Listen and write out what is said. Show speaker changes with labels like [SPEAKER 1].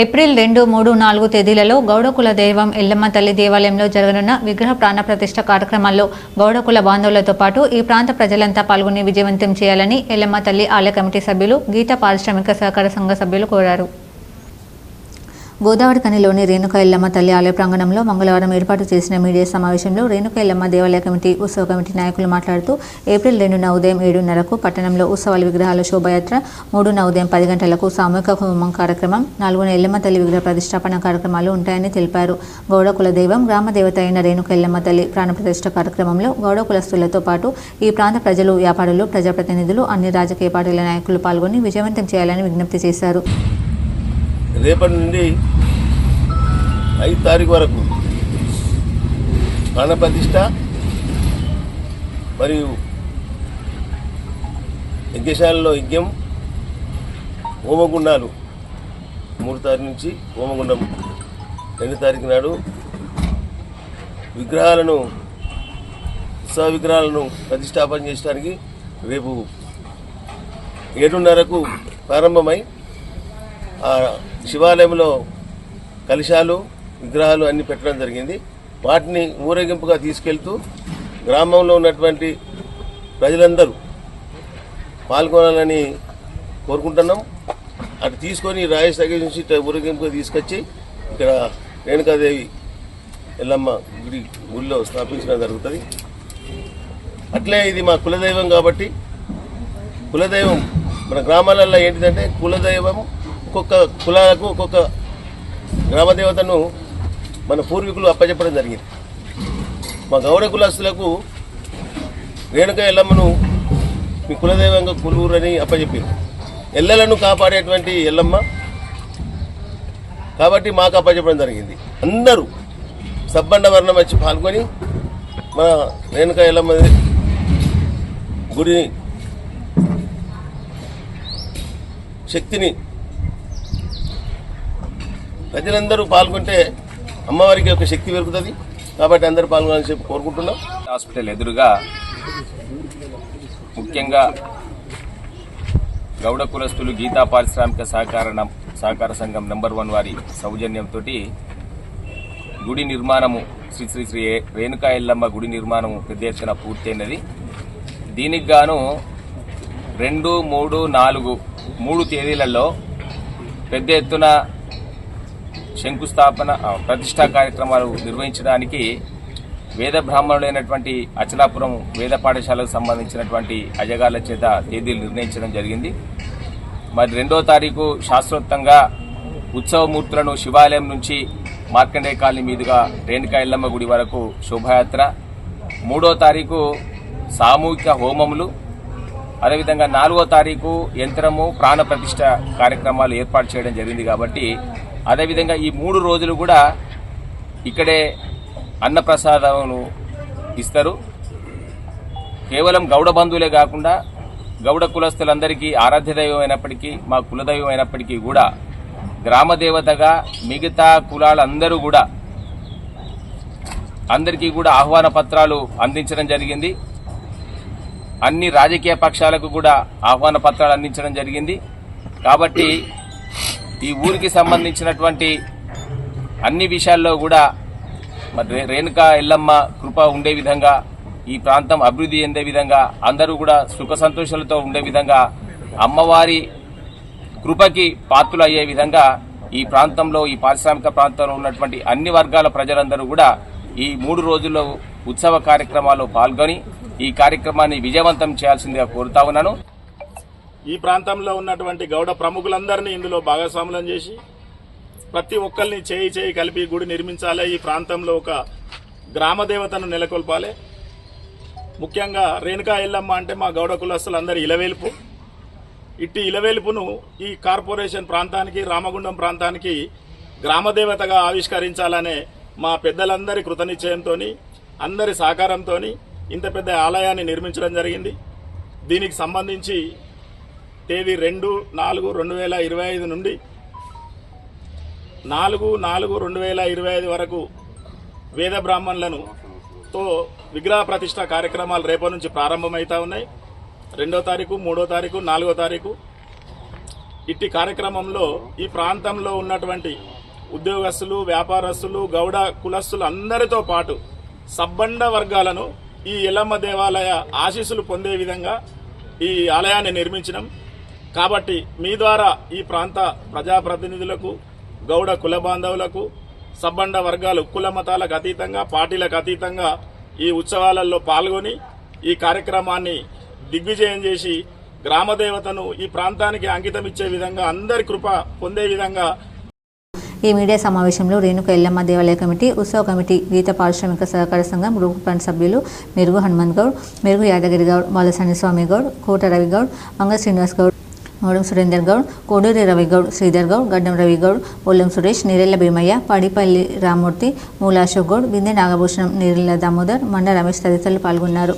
[SPEAKER 1] April రెండు మూడు నాలుగు తేదీలలో గౌడకుల దైవం ఎల్లమ్మ తల్లి దేవాలయంలో జరగనున్న విగ్రహ ప్రాణ ప్రతిష్ఠ కార్యక్రమాల్లో గౌడకుల బాంధవులతో పాటు ఈ ప్రాంత ప్రజలంతా పాల్గొని విజయవంతం చేయాలని ఎల్లమ్మ తల్లి ఆలయ కమిటీ సభ్యులు గీత పారిశ్రామిక సహకార సంఘ సభ్యులు కోరారు. గోదావరి కనిలోని రేణుక ఎల్లమ్మ తల్లి ఆలయ ప్రాంగణంలో మంగళవారం ఏర్పాటు చేసిన మీడియా సమావేశంలో రేణుక ఎల్లమ్మ దేవాలయ కమిటీ ఉత్సవ కమిటీ నాయకులు మాట్లాడుతూ ఏప్రిల్ రెండున ఉదయం ఏడున్నరకు పట్టణంలో ఉత్సవాల విగ్రహాల శోభయాత్ర మూడున ఉదయం పది గంటలకు సామూహిక హోమం కార్యక్రమం నాలుగున ఎల్లమ్మ తల్లి విగ్రహ ప్రతిష్టాపన కార్యక్రమాలు ఉంటాయని తెలిపారు. గౌడకుల దైవం గ్రామ దేవత అయిన రేణుక ఎల్లమ్మ తల్లి ప్రాణప్రతిష్ఠ కార్యక్రమంలో గౌడ కులస్తులతో పాటు ఈ ప్రాంత ప్రజలు వ్యాపారులు ప్రజాప్రతినిధులు అన్ని రాజకీయ పార్టీల నాయకులు పాల్గొని విజయవంతం చేయాలని విజ్ఞప్తి చేశారు.
[SPEAKER 2] రేపటి నుండి ఐదు తారీఖు వరకు ప్రాణప్రతిష్ట మరియు యజ్ఞశాలలో యజ్ఞం హోమగుండాలు మూడు తారీఖు నుంచి హోమగుండం రెండు తారీఖు నాడు విగ్రహాలను ఉత్సవ విగ్రహాలను ప్రతిష్టాపన చేయడానికి రేపు ఏడున్నరకు ప్రారంభమై శివాలయంలో కలశాలు విగ్రహాలు అన్ని పెట్టడం జరిగింది. వాటిని ఊరేగింపుగా తీసుకెళ్తూ గ్రామంలో ఉన్నటువంటి ప్రజలందరూ పాల్గొనాలని కోరుకుంటున్నాం. అటు తీసుకొని రాజేష్ దగ్గర నుంచి ఊరేగింపుగా తీసుకొచ్చి ఇక్కడ రేణుకాదేవి ఎల్లమ్మ గుడి గుడిలో స్థాపించడం జరుగుతుంది. అట్లే ఇది మా కులదైవం కాబట్టి కులదైవం మన గ్రామాలలో ఏంటిదంటే కులదైవం ఒక్కొక్క కులాలకు ఒక్కొక్క గ్రామదేవతను మన పూర్వీకులు అప్పచెప్పడం జరిగింది. మా గౌడ కులస్తులకు రేణుక ఎల్లమ్మను మీ కులదైవంగా కులూరని అప్పచెప్పారు ఎల్లలను కాపాడేటువంటి ఎల్లమ్మ కాబట్టి మాకు అప్పచెప్పడం జరిగింది. అందరూ సబ్బండ వర్ణం వచ్చి పాల్గొని మన రేణుక ఎల్లమ్మ గుడిని శక్తిని ప్రజలందరూ పాల్గొంటే అమ్మవారికి ఒక శక్తి పెరుగుతుంది. కాబట్టి అందరూ పాల్గొనాలని చెప్పి కోరుకుంటున్నాం.
[SPEAKER 3] హాస్పిటల్ ఎదురుగా ముఖ్యంగా గౌడ కులస్తులు గీతా పారిశ్రామిక సహకార సహకార సంఘం నెంబర్ వన్ వారి సౌజన్యంతో గుడి నిర్మాణము శ్రీ శ్రీ శ్రీ రేణుకా ఎల్లమ్మ గుడి నిర్మాణము పెద్ద ఎత్తున పూర్తయినది. దీనికి గాను రెండు మూడు నాలుగు మూడు తేదీలలో పెద్ద ఎత్తున శంకుస్థాపన ప్రతిష్టా కార్యక్రమాలు నిర్వహించడానికి వేద బ్రాహ్మణులైనటువంటి అచలాపురం వేద పాఠశాలకు సంబంధించినటువంటి అజగాల చేత తేదీలు నిర్ణయించడం జరిగింది. మరి రెండో తారీఖు శాస్త్రోక్తంగా ఉత్సవమూర్తులను శివాలయం నుంచి మార్కండే కాలనీ మీదుగా రేణుకా ఎల్లమ్మ గుడి వరకు శోభాయాత్ర. మూడో తారీఖు సామూహిక హోమములు. అదేవిధంగా నాలుగో తారీఖు యంత్రము ప్రాణ ప్రతిష్ట కార్యక్రమాలు ఏర్పాటు చేయడం జరిగింది కాబట్టి అదేవిధంగా ఈ మూడు రోజులు కూడా ఇక్కడే అన్నప్రసాదమును ఇస్తారు. కేవలం గౌడ బంధువులే కాకుండా గౌడ కులస్తులందరికీ ఆరాధ్య దైవం అయినప్పటికీ మా కులదైవం అయినప్పటికీ కూడా గ్రామ దేవతగా మిగతా కులాలందరూ కూడా అందరికీ కూడా ఆహ్వాన పత్రాలు అందించడం జరిగింది. అన్ని రాజకీయ పక్షాలకు కూడా ఆహ్వాన పత్రాలు అందించడం జరిగింది. కాబట్టి ఈ ఊరికి సంబంధించినటువంటి అన్ని విషయాల్లో కూడా మరి రేణుకా ఎల్లమ్మ కృప ఉండే విధంగా ఈ ప్రాంతం అభివృద్ధి చెందే విధంగా అందరూ కూడా సుఖ సంతోషాలతో ఉండే విధంగా అమ్మవారి కృపకి పాత్రలు అయ్యే విధంగా ఈ ప్రాంతంలో ఈ పారిశ్రామిక ప్రాంతంలో ఉన్నటువంటి అన్ని వర్గాల ప్రజలందరూ కూడా ఈ మూడు రోజుల్లో ఉత్సవ కార్యక్రమాల్లో పాల్గొని ఈ కార్యక్రమాన్ని విజయవంతం చేయాల్సిందిగా కోరుతా ఉన్నాను.
[SPEAKER 4] ఈ ప్రాంతంలో ఉన్నటువంటి గౌడ ప్రముఖులందరినీ ఇందులో భాగస్వాములను చేసి ప్రతి ఒక్కరిని చేయి చేయి కలిపి గుడి నిర్మించాలి. ఈ ప్రాంతంలో ఒక గ్రామదేవతను నెలకొల్పాలి. ముఖ్యంగా రేణుకా ఎల్లమ్మ అంటే మా గౌడ కులస్తులందరి ఇలవేలుపు. ఇట్టి ఇలవేలుపును ఈ కార్పొరేషన్ ప్రాంతానికి రామగుండం ప్రాంతానికి గ్రామదేవతగా ఆవిష్కరించాలనే మా పెద్దలందరి కృతనిశ్చయంతో అందరి సహకారంతో ఇంత పెద్ద ఆలయాన్ని నిర్మించడం జరిగింది. దీనికి సంబంధించి తేదీ రెండు నాలుగు రెండు వేల ఇరవై ఐదు నుండి నాలుగు నాలుగు రెండు వేల ఇరవై ఐదు వరకు వేద బ్రాహ్మణులను తో విగ్రహ ప్రతిష్ట కార్యక్రమాలు రేపటి నుంచి ప్రారంభమవుతా ఉన్నాయి. రెండో తారీఖు మూడో తారీఖు నాలుగో తారీఖు. ఇట్టి కార్యక్రమంలో ఈ ప్రాంతంలో ఉన్నటువంటి ఉద్యోగస్తులు వ్యాపారస్తులు గౌడ కులస్తులు అందరితో పాటు సబ్బండ వర్గాలను ఈ ఎల్లమ్మ దేవాలయ ఆశీస్సులు పొందే విధంగా ఈ ఆలయాన్ని నిర్మించడం కాబట్టి మీ ద్వారా ఈ ప్రాంత ప్రజాప్రతినిధులకు గౌడ కుల బాంధవులకు సబ్బండ వర్గాలు కుల మతాలకు అతీతంగా పార్టీలకు అతీతంగా ఈ ఉత్సవాలలో పాల్గొని ఈ కార్యక్రమాన్ని దిగ్విజయం చేసి గ్రామదేవతను ఈ ప్రాంతానికి అంకితం ఇచ్చే విధంగా అందరి కృప పొందే విధంగా
[SPEAKER 1] ఈ మీడియా సమావేశంలో రేణుక ఎల్లమ్మ దేవాలయ కమిటీ ఉత్సవ కమిటీ గీత పారిశ్రామిక సహకార సంఘం గ్రూప్ ఫండ్ సభ్యులు మెరుగు హనుమంత్ గౌడ్ మెరుగు యాదగిరి గౌడ్ బాలసాని స్వామి గౌడ్ కోట రవి గౌడ్ శ్రీనివాస్ గౌడ్ మోడం సురేందర్ గౌడ్ కోడూరి రవిగౌడ్ శ్రీధర్ గౌడ్ గడ్డం రవిగౌడ్ పొల్లం సురేష్ నీరెళ్ళ భీమయ్య పడిపల్లి రామూర్తి మూలాశోక్ గౌడ్ బిందె నాగభూషణం నీరెళ్ళ దామోదర్ మండ రమేష్ తదితరులు పాల్గొన్నారు.